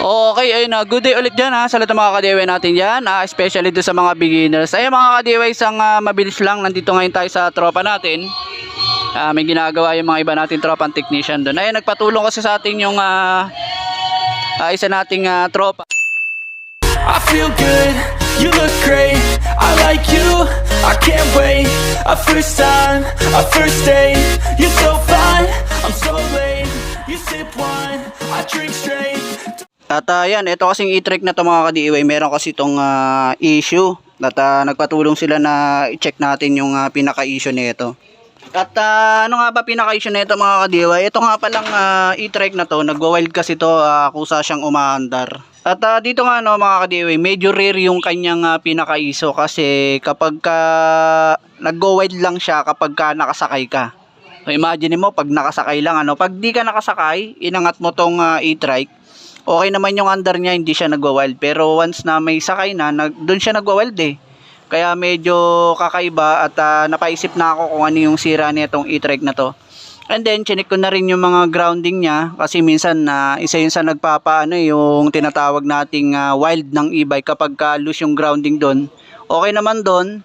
Okay, ayun na. Good day ulit dyan ha, sa lahat ng mga kadiway natin dyan. ah, especially doon sa mga beginners. Ayun mga kadiway, isang ah, mabilis lang. Nandito ngayon tayo sa tropa natin. Ah, may ginagawa yung mga iba natin tropang technician doon. Ayun, nagpatulong kasi sa atin yung ah, ah, isa nating ah, tropa. I feel good, you look great I like you, I can't wait A first time, a first date You're so fine, I'm so At ah, yan, ito kasing e-trek na to mga kadiway, meron kasi itong ah, issue. At ah, nagpatulong sila na i-check natin yung ah, pinaka-issue nito. At ah, ano nga ba pinaka-issue nito mga kadiway? Ito nga palang ah, e-trek na to, nagwa-wild kasi to, ah, kusa siyang umaandar. At ah, dito nga no mga kadiway, medyo rare yung kanyang ah, pinaka-ISO kasi kapag ka naggo-wild lang siya kapag ka nakasakay ka. So, imagine mo pag nakasakay lang ano, pag di ka nakasakay, inangat mo tong ah, e-trike, okay naman yung under niya, hindi siya nagwa-wild. Pero once na may sakay na, nag, doon siya nagwa-wild eh. Kaya medyo kakaiba at ah, napaisip na ako kung ano yung sira nitong e-trike na to. And then, chinik ko na rin yung mga grounding niya kasi minsan na isa yun sa nagpapaano eh, yung tinatawag nating ah, wild ng e-bike kapag ka loose yung grounding doon. Okay naman doon.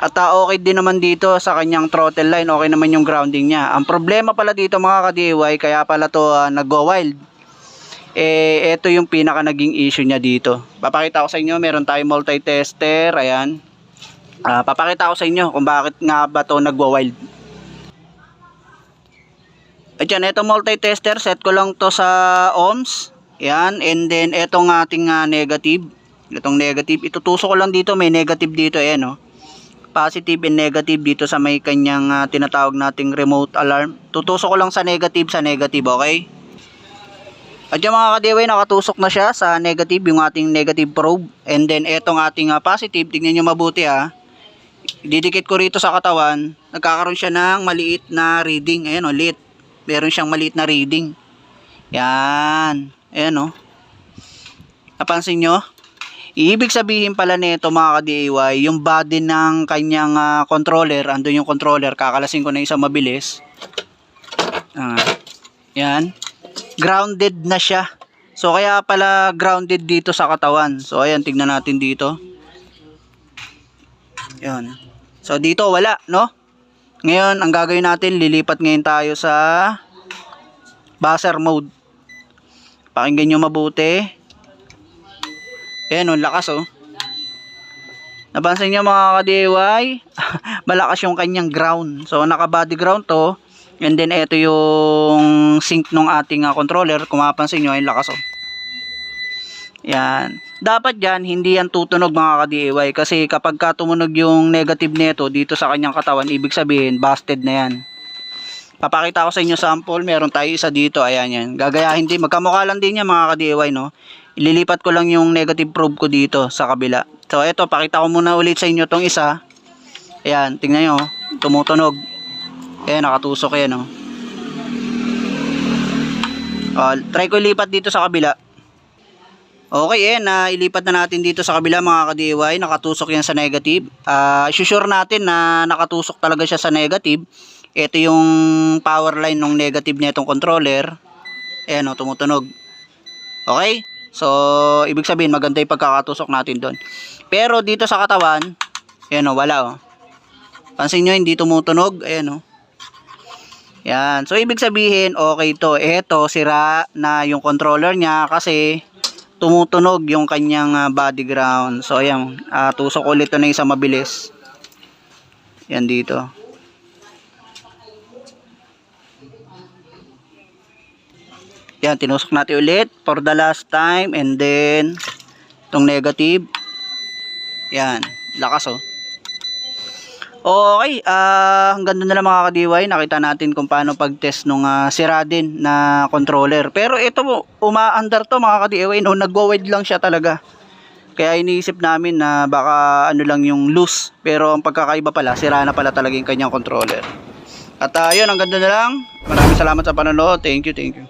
At ah, okay din naman dito sa kanyang throttle line, okay naman yung grounding niya. Ang problema pala dito mga ka-DIY, kaya pala to ah, nagwa-wild eh ito yung pinaka naging issue niya dito. Papakita ko sa inyo meron tayong multi-tester ayan. Ah, papakita ko sa inyo kung bakit nga ba to nagwa-wild. At yan ito multi-tester set ko lang to sa ohms. Yan and then etong ating ah, negative. Itong negative itutusok ko lang dito may negative dito ayan oh. Positive and negative dito sa may kanyang ah, tinatawag nating remote alarm. Tutusok ko lang sa negative sa negative okay at yung mga kadiway, nakatusok na siya sa negative, yung ating negative probe. And then, etong ating ah, positive, tingnan nyo mabuti ha. Didikit ko rito sa katawan, nagkakaroon siya ng maliit na reading. Ayan o, lit. Meron siyang maliit na reading. Yan. Ayan o. Napansin nyo? Ibig sabihin pala nito mga ka-DIY, yung body ng kanyang ah, controller, andun yung controller, kakalasin ko na isang mabilis. Ah, yan grounded na siya. So kaya pala grounded dito sa katawan. So ayan, tignan natin dito. Yan. So dito wala, no? Ngayon, ang gagawin natin, lilipat ngayon tayo sa buzzer mode. Pakinggan nyo mabuti. Ayan, oh, lakas oh. Napansin nyo mga ka-DIY, malakas yung kanyang ground. So naka body ground to. And then ito yung sync ng ating ah, controller. Kung mapapansin nyo, yung lakas oh. Yan. Dapat yan, hindi yan tutunog mga ka-DIY. Kasi kapag ka tumunog yung negative nito dito sa kanyang katawan, ibig sabihin, busted na yan. Papakita ko sa inyo sample. Meron tayo isa dito. Ayan yan. Gagayahin din. Magkamukha lang din yan mga ka-DIY, no? Ililipat ko lang yung negative probe ko dito sa kabila. So, eto, pakita ko muna ulit sa inyo tong isa. Ayan, tingnan nyo. oh. Tumutunog. Ayan, nakatusok yan, oh. Uh, try ko ilipat dito sa kabila. Okay, eh, na ilipat na natin dito sa kabila mga ka-DIY. Nakatusok yan sa negative. Ah, sure natin na nakatusok talaga siya sa negative. Ito yung power line ng negative nitong controller. Ayan, oh, tumutunog. Okay? So, ibig sabihin, maganda yung pagkakatusok natin doon. Pero dito sa katawan, ayan o, wala o. Pansin nyo, hindi tumutunog. Ayan o. Yan. So, ibig sabihin, okay to. Ito, sira na yung controller niya kasi tumutunog yung kanyang ah, body ground. So, ayan. ah, tusok ulit to na isang mabilis. Yan dito. Yan, tinusok natin ulit for the last time and then itong negative. Yan, lakas oh. Okay, ah hanggang doon na lang mga ka-DIY. Nakita natin kung paano pag-test nung ah, sira din na controller. Pero ito umaandar to mga ka-DIY. No, nagwa-wide lang siya talaga. Kaya iniisip namin na baka ano lang yung loose. Pero ang pagkakaiba pala, sira na pala talaga yung kanyang controller. At ah, yun, hanggang doon na lang. Maraming salamat sa panonood. Thank you, thank you.